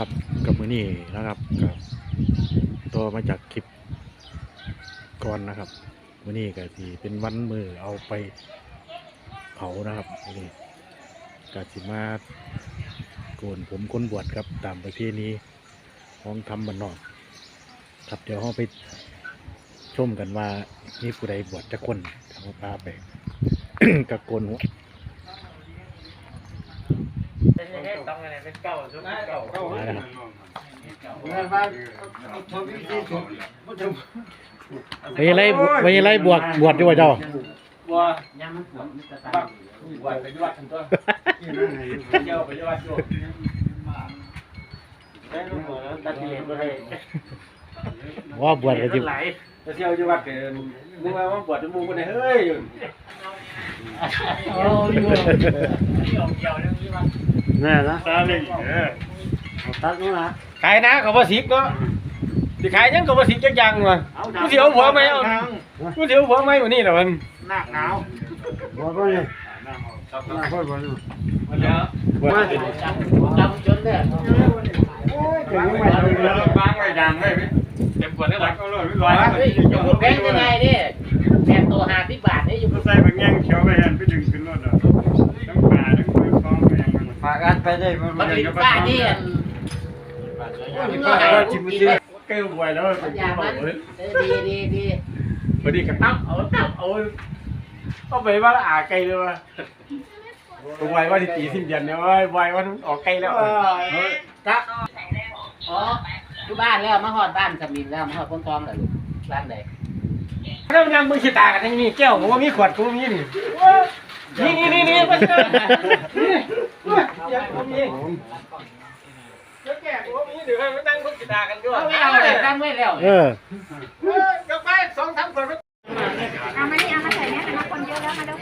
ครับกับมือนี้นะครับกับตัวมาจากคลิปก่อนนะครับมือนี้ก็สิเป็นวันมือเอาไปเผานะครับนี้ก็สิมาโกนผมคนบวชครับตามประเพณีของทำบันนอกครับเดี๋ยวเราไปชมกันว่ามีผู้ใดบวชจะคนทำพาไปกับโกนหัว ต้องอะไรเป็นเก่าชุดเก่ามาแล้วครับไปยังไล่ไปยังไล่บวชบวชดีกว่าเจ้าบัวยังมันปวดมันจะตายบัวไปยอดทั้งตัวเจ้าไปยอดอยู่ได้ลูกหัวแล้วตัดที่เห็นไปเลยว่าบวชก็จิไหลจะเที่ยวจังหวัดเกินมึงว่าว่าบวชจะมูกันไหนเฮ้ยอยู่โอ้ยเกี่ยวเรื่องนี้มา แน่นะตาหนึ่งเออตัดนู้นนะขายนะเขาว่าสิกเนาะสิขายยังเขาว่าสิกจังยังวะกูเสียวหัวไหมเอากูเสียวหัวไหมวันนี้เหรอมันหนักหนาวบวชไปเลยหน้าพ่อบวชอยู่วันนี้มาจับจับจนเนี่ยเก่งไม่ได้เลยบางไว้ดังไว้เต็มขวดได้หลักก็ร้อยร้อยเฮ้ยอยู่บนแบงค์ยังไงเนี่ยแบงค์ตัวห้าสิบบาทเนี่ยอยู่บนใส่บางแง่งเขียวไปหันไปดึงขึ้นรถอะทั้งป่าทั้งคุยฟองไปยัง มันฝากกันไปได้มันมันเป็นป้านี่อันป้าก็จิ้มจิ้มเกลียวไว้แล้วมันยามันเออดีดีดีพอดีกับตั้มเอาตั้มเอาเอาไปว่าอาไกลเลยว่ะตัวไว้ว่าที่ตีสิ้นเดือนเนี่ยว่าไว้ว่าออกไกลแล้วครับอ๋ออยู่บ้านแล้วมาหอดบ้านสมินแล้วมาหอดคนทองเหรอลูกร้านไหนแล้วยังมือขีตากันยังนี่แก้วผมว่ามีขวดกูมีนี่นี่นี่นี่มันก็นี่ ยังผมมีแล้วแก่กูมีเดี๋ยวให้มานั่งมือขีตากันด้วยเอาไม่เอาเลยตั้งไว้แล้วเออกาแฟสองสามขวดเอามานี่เอามาใส่เนี่ยแต่ละคนเยอะแล้วมาดู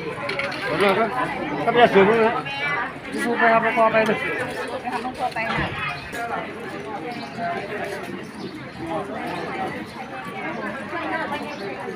ก็ไม่ได้สูงนะไปทำลู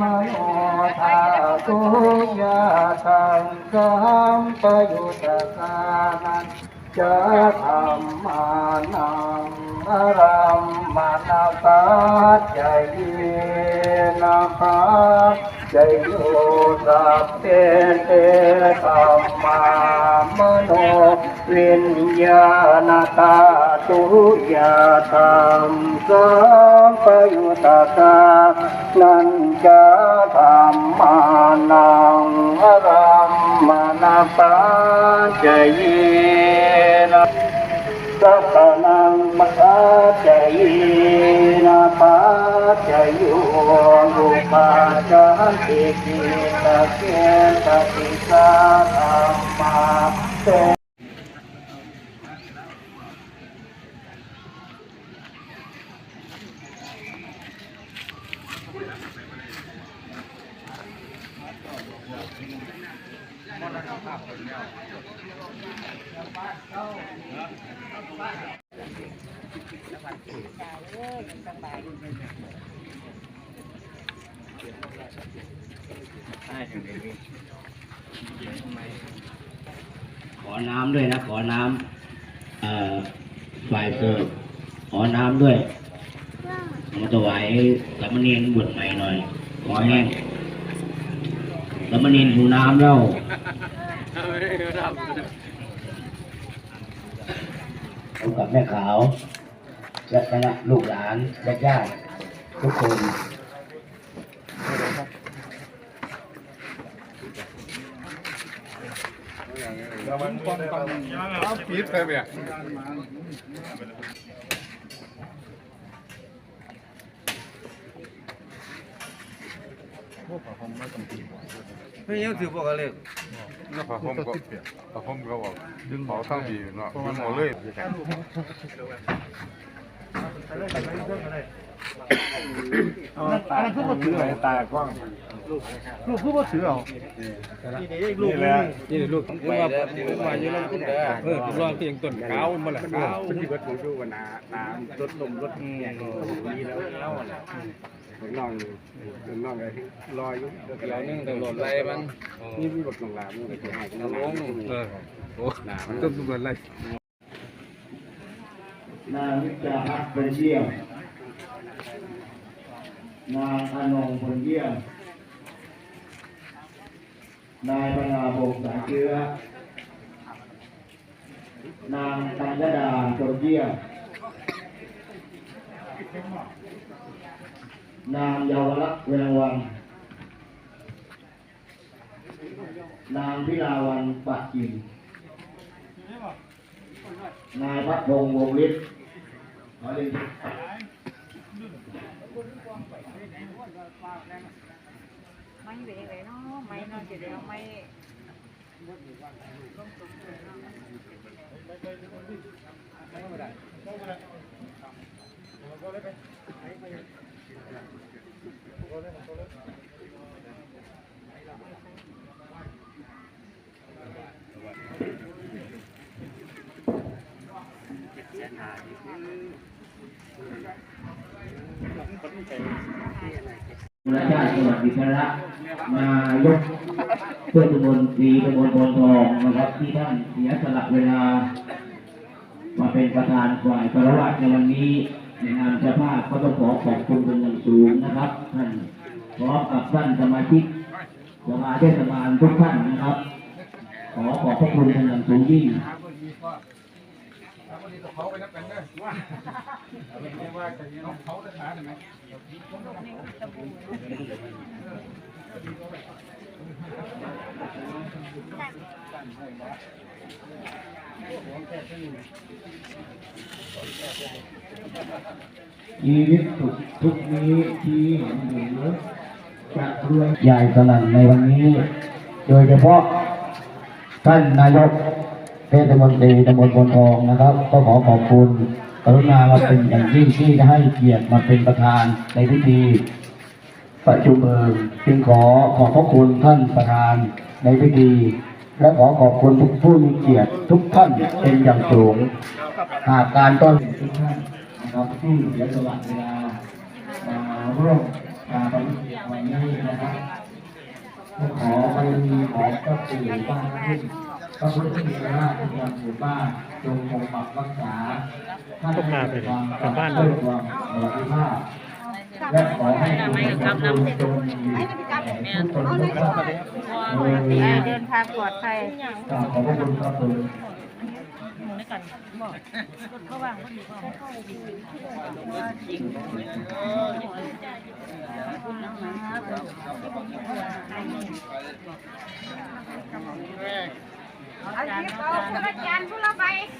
มโนทาตุยาทังกัมปยุตตานันจะธรรมานัง อรัมมานาคาใจนาคาใจโยสัพเพเตธรรมามโนวิญญาณตาตุยาธรรมสัมปยุตตานันจะธรรมานังอรัมมานาปาใจนะสัพ จจันติกิตะเกตะติสาธรรมาเต ขอน้ำด้วยนะ ขอน้ำฝ่ายเสิร์ฟขอน้ำด้วยเอามาถวายสามเณรบวชใหม่หน่อย ขอแห้งสามเณรหูน้ำแล้วเอากับแม่ขาวและคณะลูกหลานและญาติทุกคน ไม่ยังถือพวกอะไรแล้วผ้าห่มก็ผ้าห่มก็บอกดึงเขาทั้งดีเนาะดึงหมดเลย อันนั้นคือว่าถืออะไรตากว้างลูกคือว่าถือเอานี่แหละนี่ลูกไปแล้วมาอยู่แล้วคุณเด้อเออรอเพียงต้นเก้ามาละเก้าเป็นที่วัดหลวงดูกันนาน้ำรถลมรถแง่ดีแล้วเล่าแหละน้องน้องไอ้ลอยอยู่เดี๋ยวนึงตำรวจไล่มันนี่มีบทลงลามนี่ก็ให้กันลงเออโอ้หนามันต้องตำรวจไล่นางวิจารักษ์เป็นเยี่ยม นางอนงเป็นเยี่ยม นายพนาพงสายเชื้อ นางตัญญดาจนเยี่ยม นางเยาวรักษ์เวรวังนางพิลาวันปัจจิมนายพัฒพงษ์วงฤทธิ์ขอเรียน ไม่เวเลยเนาะไม่เนาะเดี๋ยวไม่ราชาติจังหวัดอิสระนายกเพื่อตำบลศรีตำบลโพนทองนะครับที่ท่านเสียสละเวลา มาเป็นประธานฝ่ายปรวัติในวันนี้ในนามเจ้าภาพก็ต้องขอขอบคุณเป็นอย่างสูงนะครับท่านพร้อมกับท่านสมาชิกสภาเทศบาลทุกท่านนะครับ ขอขอบพระคุณเป็นอย่างสูงยิ่งชี วิตสุขทุกนี้ที่เห็นอยู่จะรวยใหญ่สนั่นในวันนี้ โดยเฉพาะท่านนายกเทศมนตรีตำบลพลทองนะครับ ก็ขอขอบคุณ กรุณามาเป็นอย่างยิ่งที่ให้เกียรติมาเป็นประธานในพิธีประชุมเอิงจึงขอขอบพระคุณท่านประธานในพิธี และขอขอบคุณทุกผู้มีเกียรติทุกท่านเป็นอย่างสูง หากการต้อนรับทุกท่านนะครับที่เสียสละเวลามาร่วมการประชุมวันนี้นะครับขอไปมีขอก็สื่บ้างขึ้นพระพุทธมีราชที่ยังหมู่บ้าน จงปกปักรักษาท่านให้มีความกลับบ้านด้วยความสวัสดิภาพและขอให้คุณผู้ชมจงมีทุกคนทุกท่านโดยเดินทางปลอดภัยกราบขอบพระคุณครับผมเอาที่เอาคุณอาจารย์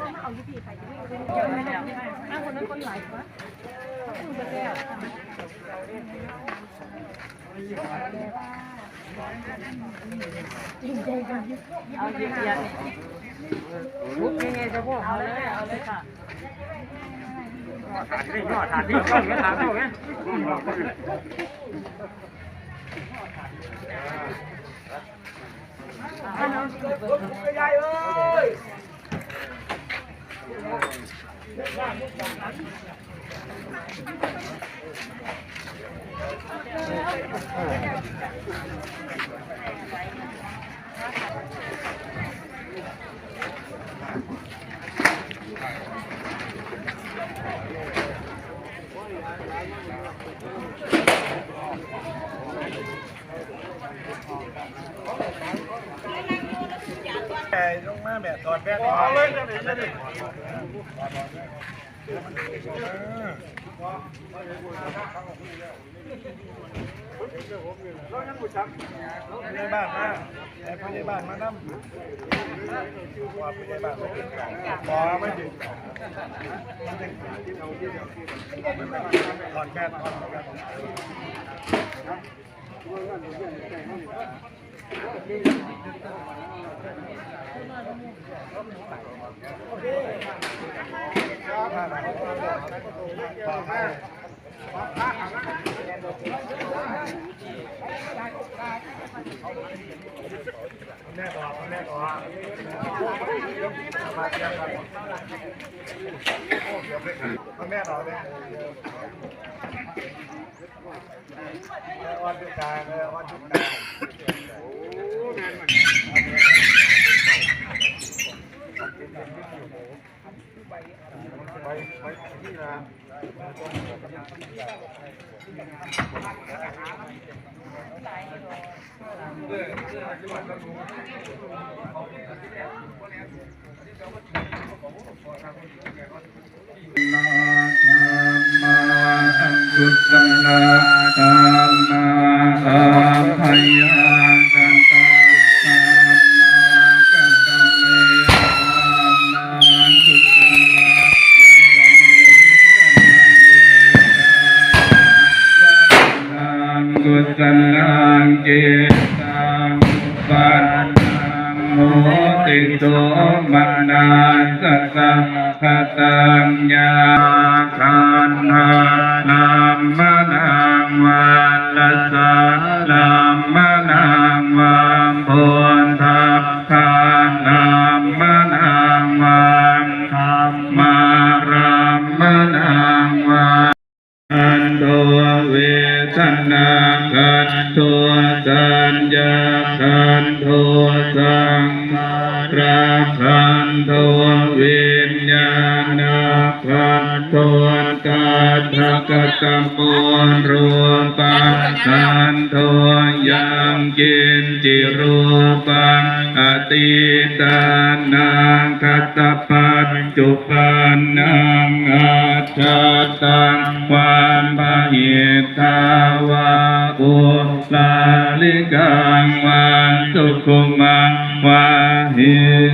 ราไปที่อาจารย์ไปไหนก่อนที่เขาจะแยกกันที่เราเอาเลยเอาเลยค่ะถาดที่ยอดถาดที่ยอดถาดเท่าไงลงมา แบบถอดแว่นออกเลยจะได้จะได้ผู้ใหญ่บ้านมาไอ้ผู้ใหญ่บ้านมานั่ว่าผู้ใหญ่บ้านไมากินข้าวบ่ไม่ถึงถอดแว่นถอดแว่น แม่ต่อแม่ต่อมาเทียบกันแม่ต่อ เนี่ยวันจุกาเลยวันจุกาไปไปที่นะนาธรรมา อัาณปัตตวนตาทกตมวลรวมปันสันโทยังกินจิรูปังอติตานังคัตปัจจุปันนังอัจฉตังความบาหิตาวาอุลาลิกังวันสุขุมังวาหิ